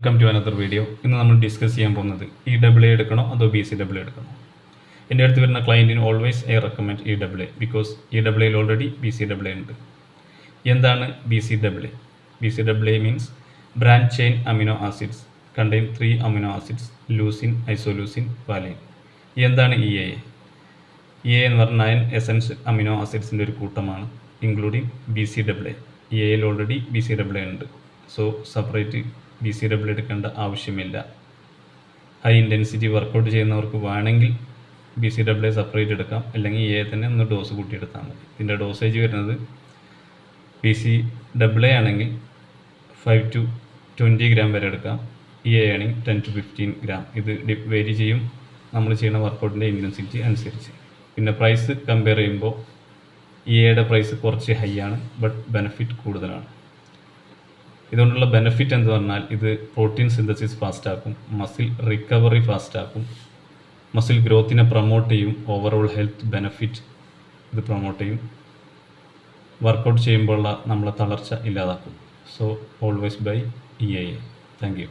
Welcome to another video ഇന്ന് നമ്മൾ discuss ചെയ്യാൻ പോകുന്നത് ഇ ഡബ്ല്യു എ എടുക്കണോ അതോ ബി സി ഡബ്ല്യു എടുക്കണോ? എന്റെ അടുത്ത് വരുന്ന ക്ലയന്റിന് always I recommend E W A because E W എയിൽ ഓൾറെഡി ബി സി ഡബ്ല്യു ഉണ്ട്. എന്താണ് B C W B C W means branched chain amino acids contain three amino acids leucine isoleucine valine എന്താണ് E A E A എന്ന് പറഞ്ഞ nine essential amino ആസിഡ്സിന്റെ ഒരു കൂട്ടമാണ് including B C W A E എയിൽ already B C W ഉണ്ട്. So separate B C double എടുക്കേണ്ട ആവശ്യമില്ല. ഹൈ ഇന്റൻസിറ്റി വർക്കൗട്ട് ചെയ്യുന്നവർക്ക് വേണമെങ്കിൽ ബി സി ഡബ്ല്യു സെപ്പറേറ്റ് എടുക്കാം. അല്ലെങ്കിൽ എ തന്നെ ഒന്ന് ഡോസ് കൂട്ടിയെടുത്താൽ മതി. ഇതിന്റെ ഡോസേജ് വരുന്നത് ബി സി ഡബ്ല്യു ആണെങ്കിൽ ഫൈവ് ടു ട്വന്റി ഗ്രാം വരെ എടുക്കാം. ഇ എ ആണെങ്കിൽ ടെൻ ടു ഫിഫ്റ്റീൻ ഗ്രാം ഇത് വേരി ചെയ്യും. നമ്മൾ ചെയ്യുന്ന വർക്കൗട്ടിന്റെ ഇന്റൻസിറ്റി അനുസരിച്ച്. പിന്നെ പ്രൈസ് കമ്പയർ ചെയ്യുമ്പോൾ ഇ എയുടെ പ്രൈസ് കുറച്ച് ഹൈ ആണ് ബട്ട് ബെനഫിറ്റ് കൂടുതലാണ്. ഇതുകൊണ്ടുള്ള ബെനിഫിറ്റ് എന്ന് പറഞ്ഞാൽ ഇത് പ്രോട്ടീൻ സിന്തസിസ് ഫാസ്റ്റാക്കും മസിൽ റിക്കവറി ഫാസ്റ്റാക്കും മസിൽ ഗ്രോത്തിനെ പ്രൊമോട്ട് ചെയ്യും ഓവറോൾ ഹെൽത്ത് ബെനിഫിറ്റ് ഇത് പ്രൊമോട്ട് ചെയ്യും. വർക്കൗട്ട് ചെയ്യുമ്പോഴുള്ള നമ്മളെ തളർച്ച ഇല്ലാതാക്കും. So always buy E A thank you